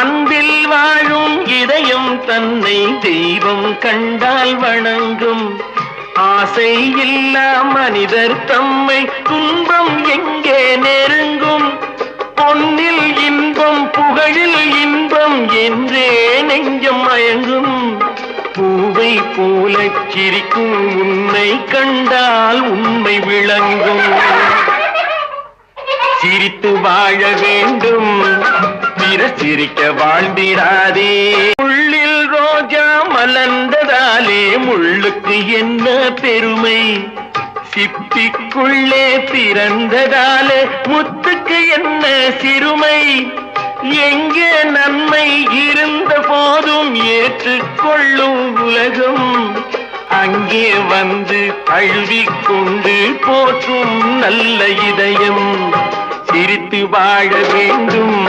அன்பில் வாழும் இதயம் தன்னை தெய்வம் கண்டால் வணங்கும். ஆசை இல்லா மனிதர் தம்மை துன்பம் எங்கே நெருங்கும்? பொன்னில் இன்பம் புகழில் இன்பம் என்றே நெஞ்சம் மயங்கும். பூவை போல சிரிக்கும் உன்னை கண்டால் உண்மை விளங்கும். சிரித்து வாழ வேண்டும். தவிர சிரிக்க வாழ்ந்திடாதே. உள்ளில் ரோஜா மலர்ந்ததாலே முள்ளுக்கு என்ன பெருமை? சிப்பிக்குள்ளே பிறந்ததாலே முத்துக்கு என்ன சிறுமை? எங்கே நன்மை இருந்த போதும் ஏற்றுக்கொள்ளும் உலகம்? அங்கே வந்து அழுவிக்கொண்டு போற்றும் நல்ல இதயம். சிரித்து வாழ வேண்டும்.